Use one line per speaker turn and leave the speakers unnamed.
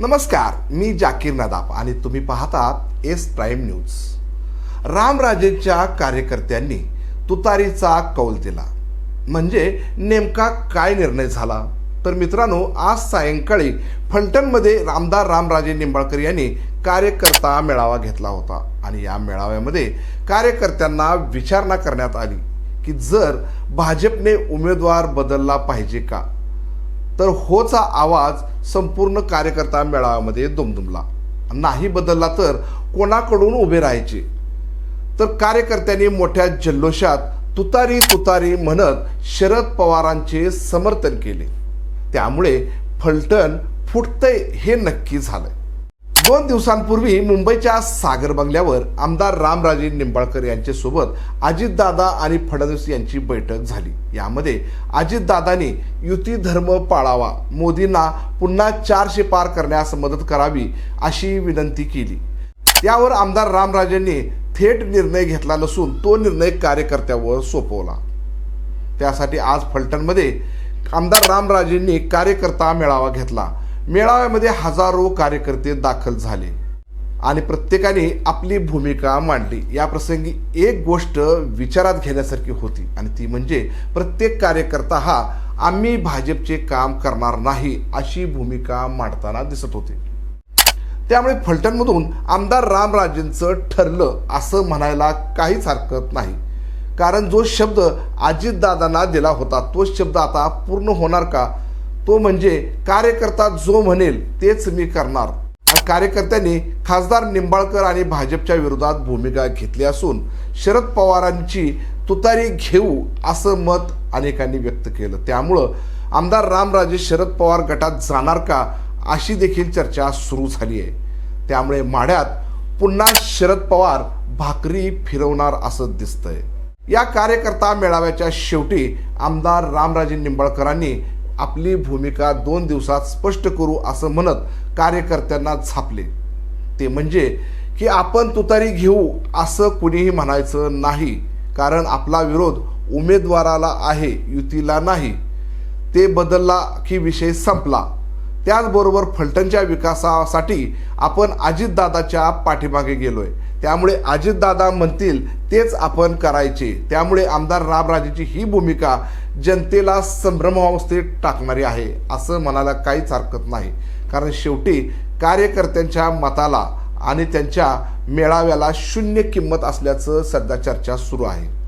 नमस्कार मी जाकीर नदाब आणि तुम्ही पाहतात एस प्राईम न्यूज. रामराजेच्या कार्यकर्त्यांनी तुतारीचा कौल दिला. म्हणजे नेमका काय निर्णय झाला? तर मित्रांनो आज सायंकाळी फलटणमध्ये रामदार रामराजे निंबाळकर यांनी कार्यकर्ता मेळावा घेतला होता. आणि या मेळाव्यामध्ये कार्यकर्त्यांना विचारणा करण्यात आली की जर भाजपने उमेदवार बदलला पाहिजे का? तर होचा आवाज संपूर्ण कार्यकर्ता मेळाव्यामध्ये दुमदुमला. नाही बदलला तर कोणाकडून उभे राहायचे? तर कार्यकर्त्यांनी मोठ्या जल्लोषात तुतारी तुतारी म्हणत शरद पवारांचे समर्थन केले. त्यामुळे फलटण फुटतंय हे नक्की झालंय. दोन दिवसांपूर्वी मुंबईच्या सागर बंगल्यावर आमदार रामराजे निंबाळकर यांच्यासोबत अजितदादा आणि फडणवीस यांची बैठक झाली. यामध्ये अजितदादांनी युती धर्म पाळावा मोदींना पुन्हा चारशे पार करण्यास मदत करावी अशी विनंती केली. त्यावर आमदार रामराजेंनी थेट निर्णय घेतला नसून तो निर्णय कार्यकर्त्यावर सोपवला. त्यासाठी आज फलटणमध्ये आमदार रामराजेंनी कार्यकर्ता मेळावा घेतला. मेळाव्यामध्ये हजारो कार्यकर्ते दाखल झाले आणि प्रत्येकाने आपली भूमिका मांडली. या प्रसंगी एक गोष्ट विचारात घेण्यासारखी होती आणि ती म्हणजे प्रत्येक कार्यकर्ता हा आम्ही भाजपचे काम करणार नाही अशी भूमिका मांडताना दिसत होते. त्यामुळे फलटणमधून आमदार रामराजेंचं ठरलं असं म्हणायला काहीच हरकत नाही. कारण जो शब्द अजितदादांना दिला होता तोच शब्द आता पूर्ण होणार का? तो म्हणजे कार्यकर्ता जो म्हणेल तेच मी करणार. आणि कार्यकर्त्यांनी खासदार निंबाळकर आणि भाजपच्या विरोधात भूमिका घेतली असून शरद पवारांची तुतारी घेऊ असं मत अनेकांनी व्यक्त केलं. त्यामुळं आमदार रामराजे शरद पवार गटात जाणार का अशी देखील चर्चा सुरू झाली आहे. त्यामुळे माढ्यात पुन्हा शरद पवार भाकरी फिरवणार असं दिसतंय. या कार्यकर्ता मेळाव्याच्या शेवटी आमदार रामराजे निंबाळकरांनी आपली भूमिका दोन दिवसात स्पष्ट करू असं म्हणत कार्यकर्त्यांना झापले. ते म्हणजे की आपण तुतारी घेऊ असं कुणीही म्हणायचं नाही कारण आपला विरोध उमेदवाराला आहे युतीला नाही. ते बदलला की विषय संपला. त्याचबरोबर फलटणच्या विकासासाठी आपण अजितदादाच्या पाठीमागे गेलोय. त्यामुळे अजितदादा म्हणतील तेच आपण करायचे. त्यामुळे आमदार रामराजेची ही भूमिका जनतेला संभ्रमावस्थेत टाकणारी आहे असं म्हणायला काहीच हरकत नाही. कारण शेवटी कार्यकर्त्यांच्या मताला आणि त्यांच्या मेळाव्याला शून्य किंमत असल्याचं सध्या चर्चा सुरू आहे.